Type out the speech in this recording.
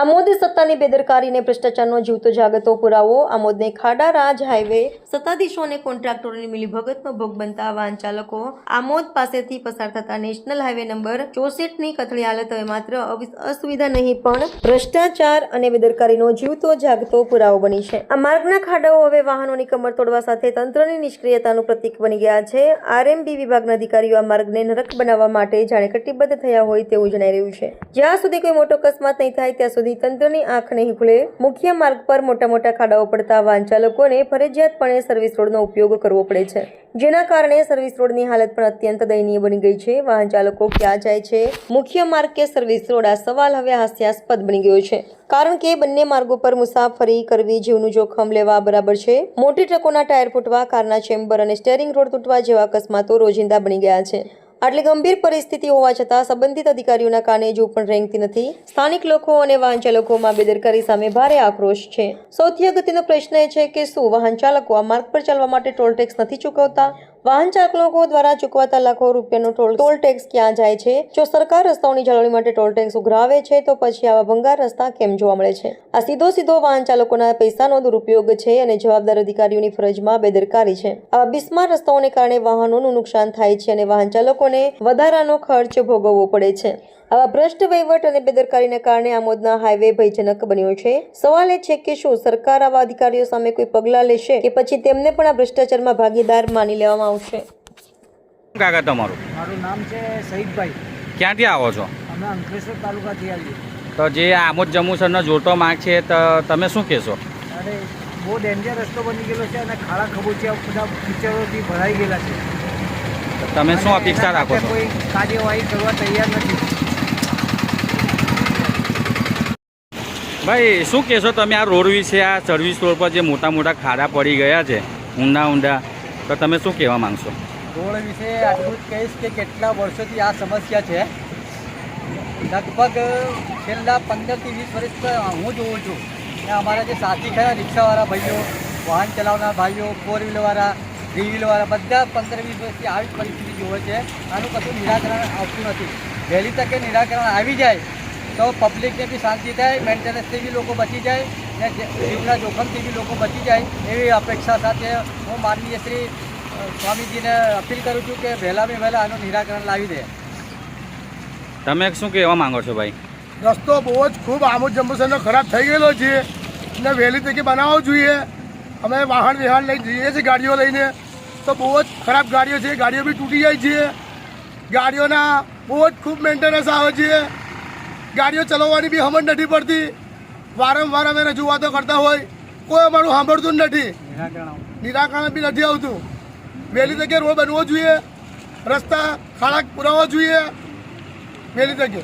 આમોદ સત્તાની બેદરકારીને ભ્રષ્ટાચારનો જીવતો જાગતો પુરાવો. આમોદને ખાડા, રાજ, હાઈવે, સત્તાધીશો અને કોન્ટ્રાક્ટરોની મિલીભગતનો ભોગ બનતા વાહન ચાલકો. આમોદ પાસેથી પસાર થતા નેશનલ હાઈવે નંબર ચોસઠની કથળી હાલત હવે માત્ર અસુવિધા નહીં, પણ ભ્રષ્ટાચાર અને બેદરકારીનો જીવતો જાગતો પુરાવો બની છે. આ માર્ગના ખાડાઓ હવે વાહનોની કમર તોડવા સાથે તંત્રની નિષ્ક્રિયતાનું પ્રતીક બની ગયા છે. આરએમબી વિભાગના અધિકારીઓ આ માર્ગને નરક બનાવવા માટે જાણે કટિબદ્ધ થયા હોય તેવું જણાઈ રહ્યું છે. જ્યાં સુધી કોઈ મોટો અકસ્માત નહીં થાય, ત્યાં સુધી તંત્રની આંખ નહીં ખુલે. મુખ્ય માર્ગ પર મોટા મોટા ખાડાઓ પડતા વાહન ચાલકોને ફરજિયાતપણે સર્વિસ રોડનો ઉપયોગ કરવો પડે છે. જેના કારણે સર્વિસ રોડની હાલત પણ અત્યંત દયનીય બની ગઈ છે. વાહન ચાલકો ક્યાં જાય છે? મુખ્ય માર્ગ કે સર્વિસ રોડ? આ સવાલ હવે હાસ્યાસ્પદ બની ગયો છે. કારણ કે બંને માર્ગો પર મુસાફરી કરવી જીવનું જોખમ લેવા બરાબર છે. મોટી ટ્રકોના ટાયર ફૂટવા, કારના ચેમ્બર અને સ્ટેરિંગ રોડ તૂટવા જેવા અકસ્માતો રોજિંદા બની ગયા છે. આટલી ગંભીર પરિસ્થિતિ હોવા છતાં સંબંધિત અધિકારીઓના કાને જો પણ રેંગતી નથી. સ્થાનિક લોકો અને વાહન ચાલકોમાં બેદરકારી સામે ભારે આક્રોશ છે. સૌથી અગત્યનો પ્રશ્ન એ છે કે શું વાહન ચાલકો આ માર્ગ પર ચાલવા માટે ટોલ ટેક્સ નથી ચૂકવતા? વાહન ચાલકો દ્વારા ચૂકવાતા લાખો રૂપિયાનો ટોલ ટોલ ટેક્સ ક્યાં જાય છે? જો સરકાર રસ્તાઓની જાળવણી માટે ટોલ ટેક્સ ઉઘરાવે છે, તો પછી આવા ભંગાર રસ્તા કેમ જોવા મળે છે? આ સીધો સીધો વાહન ચાલકોના પૈસાનો દુરુપયોગ છે અને જવાબદાર અધિકારીઓની ફરજમાં બેદરકારી છે. આવા બિસ્માર રસ્તાઓને કારણે વાહનોનું નુકસાન થાય છે અને વાહન ચાલકોને વધારાનો ખર્ચ ભોગવવો પડે છે. આવા ભ્રષ્ટ વહીવટ અને બેદરકારીને કારણે આમોદના હાઈવે ભયજનક બન્યો છે. સવાલ એ છે કે શું સરકાર આવા અધિકારીઓ સામે કોઈ પગલાં લેશે કે પછી તેમને પણ આ ભ્રષ્ટાચારમાં ભાગીદાર માની લેવામાં આવશે. કાકા તમારું? મારું નામ છે સહીદભાઈ ક્યાંથી આવો છો? અમે અંકલેશ્વર તાલુકાથી આવીએ તો જે આમોદ જંબુસરનો જોટો માર્ગ છે તો તમે શું કહેશો? અરે બહુ ડેન્જર રસ્તો બની ગયેલો છે અને ખાડા ખબોચિયા બધા કિચડોથી ભરાઈ ગયેલા છે. તો તમે શું અપેક્ષા રાખો છો? કોઈ કાર્યવાહી કરવા તૈયાર નથી. ભાઈ શું કહેશો તમે? આ રોડ વિશે આ સર્વિસ રોડ પર જે મોટા મોટા ખાડા પડી ગયા છે ઊંડા ઊંડા તો તમે શું કહેવા માંગશો? રોડ વિશે આટલું જ કહીશ કે કેટલા વર્ષોથી આ સમસ્યા છે. લગભગ છેલ્લા પંદરથી વીસ વર્ષ હું જોઉં છું કે અમારા જે સાથી ખરા, રિક્ષાવાળા ભાઈઓ, વાહન ચલાવનાર ભાઈઓ ફોર વ્હીલરવાળા થ્રી વ્હીલવાળા બધા પંદર વીસ વર્ષથી આવી પરિસ્થિતિ જોવે છે. આનું કશું નિરાકરણ આવતું નથી. વહેલી તકે નિરાકરણ આવી જાય તો પબ્લિકને બી શાંતિ થાય મેન્ટેનન્સથી બી લોકો બચી જાય ને જીવના જોખમથી બી લોકો બચી જાય એવી અપેક્ષા સાથે હું માનનીય શ્રી સ્વામીજીને અપીલ કરું છું કે વહેલામાં વહેલા આનું નિરાકરણ લાવી દે. તમે શું કહેવા માંગો છો ભાઈ? રસ્તો બહુ જ ખૂબ આમોદ જંબુસરનો ખરાબ થઈ ગયેલો છે. ને વહેલી તકે બનાવવો જોઈએ. અમે વાહન વ્યવહાર લઈને જઈએ છીએ ગાડીઓ લઈને. તો બહુ જ ખરાબ ગાડીઓ છે. ગાડીઓ બી તૂટી જાય છે. ગાડીઓના બહુ જ ખૂબ મેન્ટેનન્સ આવે છે. ગાડીઓ ચલાવવાની બી સમજ નથી પડતી. વારંવાર અમે રજૂઆતો કરતા હોય. કોઈ અમારું સાંભળતું જ નથી. નિરાકરણ બી નથી આવતું. વહેલી તકે રોડ બનવો જોઈએ. રસ્તા ખાડા પુરાવવો જોઈએ. વહેલી તકે